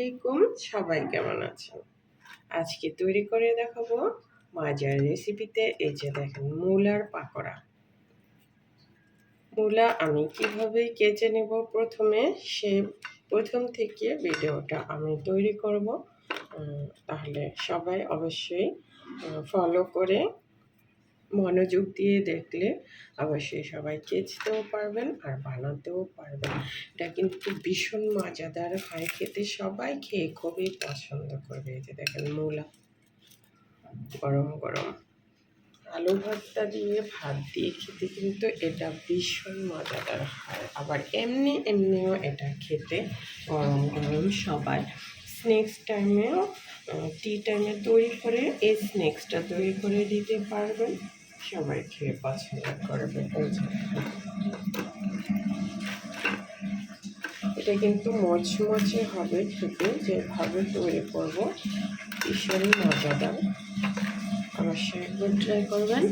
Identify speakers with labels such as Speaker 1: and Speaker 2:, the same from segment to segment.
Speaker 1: আলাইকুম সবাই কেমন আছেন? আজকে তৈরি করে দেখাবো মজার রেসিপিতে এই যে দেখেন, মূলার পাকোড়া। মূলা আমি কীভাবে কেচে নেব প্রথমে, সে প্রথম থেকে ভিডিওটা আমি তৈরি করব। তাহলে সবাই অবশ্যই ফলো করে মনোযোগ দিয়ে দেখলে অবশ্যই সবাই কেচতেও পারবেন আর বানাতেও পারবেন। এটা কিন্তু ভীষণ মজাদার হয়, খেতে সবাই খেয়ে খুবই পছন্দ করবে। এই যে দেখেন মূলা, গরম গরম আলু ভর্তা দিয়ে, ভাত দিয়ে খেতে কিন্তু এটা ভীষণ মজাদার হয়। আবার এমনি এমনিও এটা খেতে গরম গরম সবাই স্ন্যাক্স টাইমেও টি টাইমে তৈরি করে, এই স্ন্যাক্সটা তৈরি করে দিতে পারবেন। সবাই খেয়ে করবে এই যে। এটা কিন্তু মচমচে হবে খেতে, যেভাবে তৈরি করব, ভীষণ মজাদার। অবশ্যই একবার ট্রাই করবেন।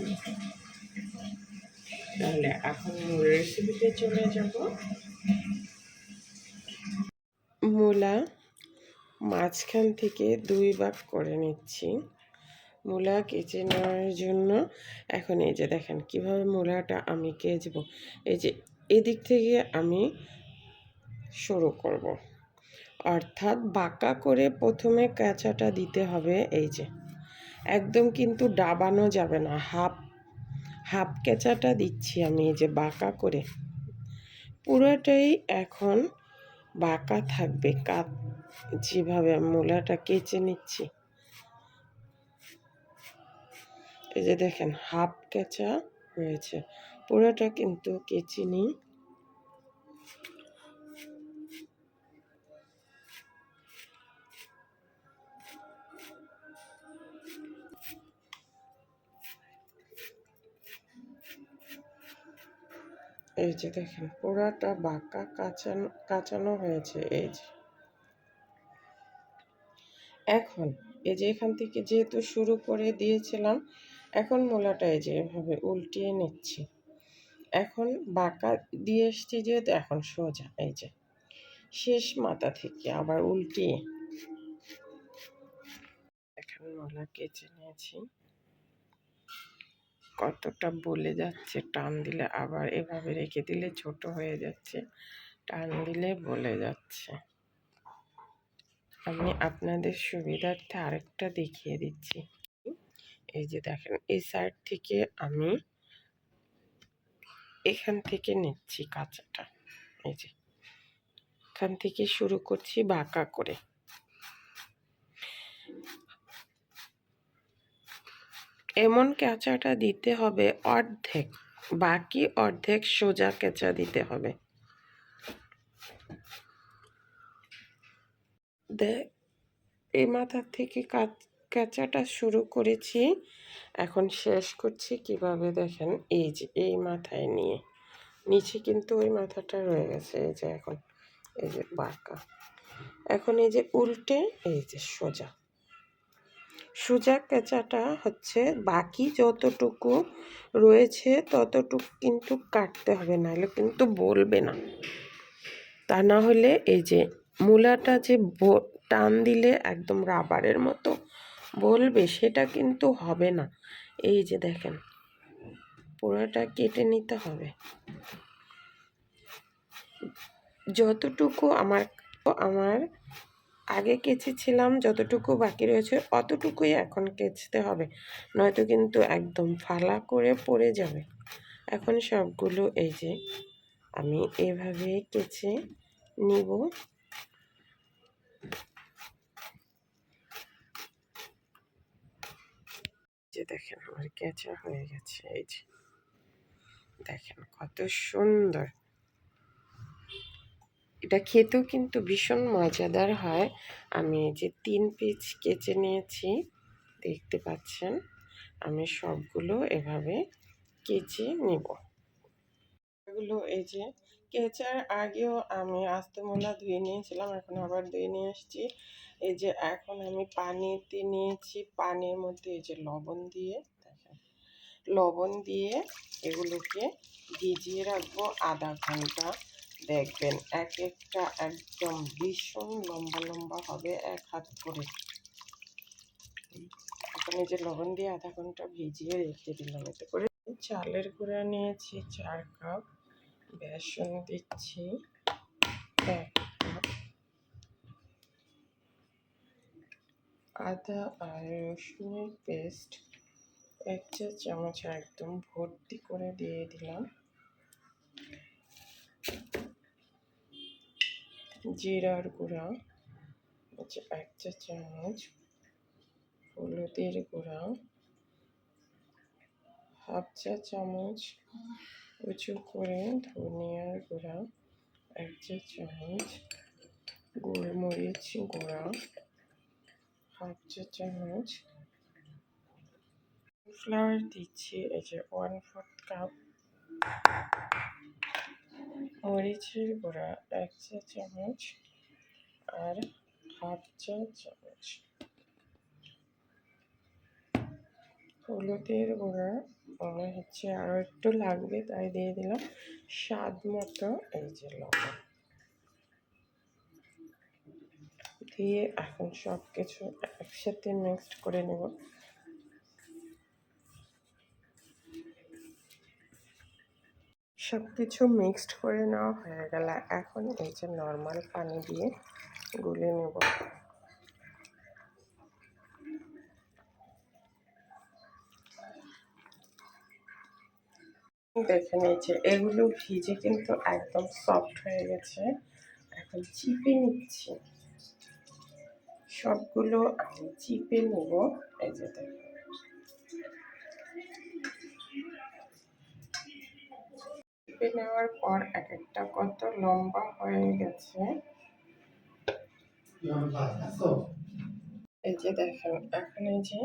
Speaker 1: তাহলে এখন মূল রেসিপিতে চলে যাব। মূলা মাঝখান থেকে দুই ভাগ করে নিচ্ছি। মূলা কেচে নেওয়ার জন্য এখন এই যে দেখেন কীভাবে মূলাটা আমি কেচব। এই যে এদিক থেকে আমি শুরু করব। অর্থাৎ বাঁকা করে প্রথমে কাঁচাটা দিতে হবে এই যে। একদম কিন্তু ডাবানো যাবে না। হাফ হাফ কেঁচাটা দিচ্ছি আমি এই যে বাঁকা করে। পুরোটাই এখন বাঁকা থাকবে। কাত যেভাবে মূলাটা কেচে নিচ্ছি। এই যে দেখেন, হাফ কেঁচা হয়েছে। পুরোটা কিন্তু কেচে নিই। এই যে দেখেন, পুরাটা বাঁকা কাঁচানো কাঁচানো হয়েছে, এই যে। এখন, এই যে এখান থেকে যেহেতু শুরু করে দিয়েছিলাম এখন মূলাটা এই যে এভাবে উল্টিয়ে নিচ্ছি। এখন বাঁকা দিয়ে এসছি যেহেতু এখন সোজা, এই যে। শেষ মাথা থেকে আবার উল্টিয়ে। এখন মূলা কেচে নিয়েছি। কতটা বলে যাচ্ছে, টান দিলে আবার এভাবে রেখে দিলে ছোট হয়ে যাচ্ছে, টান দিলে বলে যাচ্ছে। আমি আপনাদের সুবিধার্থে আরেকটা দেখিয়ে দিচ্ছি। এই যে দেখেন, এই সাইড থেকে আমি এখান থেকে নিচ্ছি কাঁচাটা। এই যে, এখান থেকে শুরু করছি বাঁকা করে। এমন কেঁচাটা দিতে হবে অর্ধেক, বাকি অর্ধেক সোজা কেঁচা দিতে হবে। দেখ এই মাথার থেকে কেঁচাটা শুরু করেছি। এখন শেষ করছি কীভাবে দেখেন, এই যে, এই মাথায় নিয়ে। নিচে কিন্তু ওই মাথাটা রয়ে গেছে, এই যে এখন, এই যে বাঁকা। এখন এই যে উল্টে, এই যে সোজা। সোজা কেঁচাটা হচ্ছে বাকি যতটুকু রয়েছে, ততটুকু কিন্তু কাটতে হবে, নাহলে কিন্তু বলবে না। তা না হলে এই যে মূলাটা যে টান দিলে একদম রাবারের মতো বলবে, সেটা কিন্তু হবে না। এই যে দেখেন, পুরোটা কেটে নিতে হবে। যতটুকু আমার আমার আগে কেচেছিলাম, যতটুকু বাকি রয়েছে, অতটুকুই এখন কেচতে হবে। নয়তো কিন্তু একদম ফালা করে পড়ে যাবে। এখন সবগুলো এই যে আমি এভাবে কেচে নিব। যে দেখেন আমার কেঁচা হয়ে গেছে, এই যে। দেখেন কত সুন্দর। এটা খেতেও কিন্তু ভীষণ মজাদার হয়। আমি যে তিন পিস কেচে নিয়েছি, দেখতে পাচ্ছেন? আমি সবগুলো এভাবে কেচে নেব। এগুলো এই যে কেচার আগেও আমি আস্তমোলা ধুয়ে নিয়েছিলাম, এখন আবার ধুয়ে নিয়ে এসেছি এই যে এখন আমি পানিতে নিয়েছি, পানির মধ্যে এই যে লবণ দিয়ে, দেখেন, লবণ দিয়ে এগুলোকে ভিজিয়ে রাখব আধা ঘণ্টা। দেখবেন এক একটা একদম ভীষণ লম্বা লম্বা হবে এক হাত করে। এখন এই যে লবণ দিয়ে আধা ঘণ্টা ভিজিয়ে রেখে দিলাম এতে করে। চালের গুঁড়া নিয়েছি, চার কাপ। বেসন দিচ্ছি। আদা আর রসুনের পেস্ট এক চা চামচ একদম ভর্তি করে দিয়ে দিলাম। জিরার গুঁড়া হচ্ছে এক চা চামচ হলুদের গুঁড়া, হাফ চা চামচ উঁচু করে ধনিয়ার গুঁড়া এক চা চামচ গোলমরিচ গুঁড়া হাফ চা চামচ ফ্লাওয়ার দিচ্ছি এই যে ওয়ান ফোর্থ কাপ মরিচের গুঁড়া এক চা চামচ আর হাফ চা চামচ হলুদের গুঁড়া মনে হচ্ছে আরও একটু লাগবে, তাই দিয়ে দিলাম স্বাদ মতো এই যে লবণ। দিয়ে এখন সব কিছু একসাথে মিক্সড করে নেব। সব কিছু মিক্সড করে নেওয়া হয়ে গেলে এখন এই যে নর্মাল পানি দিয়ে গুলে নেব। দেখে নিয়েছে এগুলো ভিজে কিন্তু একদম সফট হয়ে গেছে। এখন চিপে নিচ্ছি। সবগুলো আমি চিপে নেব। এই যে চিপে নেওয়ার পর এক একটা কত লম্বা হয়ে গেছে। এই যে দেখেন, এখন এই যে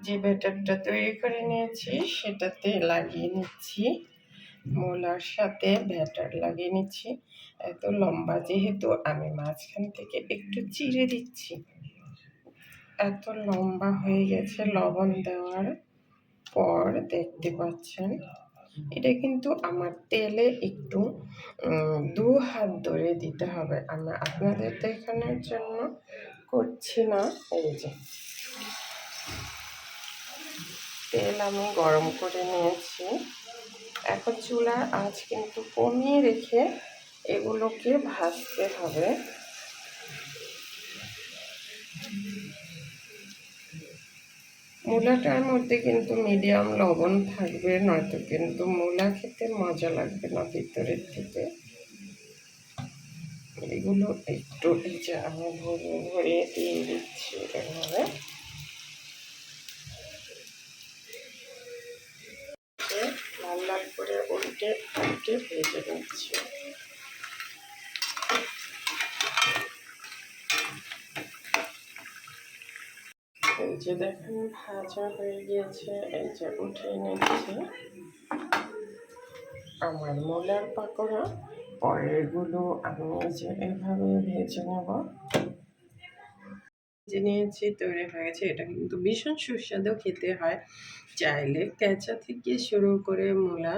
Speaker 1: যে ব্যাটারটা তৈরি করে নিয়েছি, সেটাতে লাগিয়ে নিচ্ছি। মোলার সাথে ব্যাটার লাগিয়ে নিচ্ছি। এত লম্বা যেহেতু, আমি মাঝখান থেকে একটু চিড়ে দিচ্ছি। এত লম্বা হয়ে গেছে লবণ দেওয়ার পর, দেখতে পাচ্ছেন? এটা কিন্তু আমার তেলে একটু দু হাত ধরে দিতে হবে। আমি আপনাদের দেখানোর জন্য করছি না। এই যে। তেল আমি গরম করে নিয়েছি। এখন চুলার আঁচ কিন্তু কমিয়ে রেখে এগুলোকে ভাজতে হবে। মূলাটার মধ্যে কিন্তু মিডিয়াম লবণ থাকবে, নয়তো কিন্তু মূলা খেতে মজা লাগবে না ভিতরের থেকে। এগুলো একটু এই আমি ভরিয়ে দিয়ে দিচ্ছি এভাবে। উল্টে উল্টে ভেজে এই যে দেখেন, ভাজা হয়ে গিয়েছে। এই যে উঠে নিচ্ছি। আমার মোলার পাকোড়া। পরেরগুলো আমি যে এভাবে ভেজে নেব। যে নিয়েছি, তৈরি হয়ে গেছে এটা কিন্তু ভীষণ সুস্বাদু খেতে হয়। চাইলে কেঁচা থেকে শুরু করে মূলা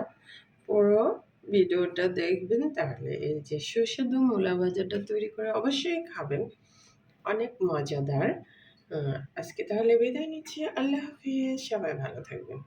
Speaker 1: পুরো ভিডিওটা দেখবেন, তাহলে এই যে সুস্বাদু মূলা ভাজাটা তৈরি করে অবশ্যই খাবেন। অনেক মজাদার। আজকে তাহলে বিদায় নিচ্ছি। আল্লাহ হাফিজ। সবাই ভালো থাকবেন।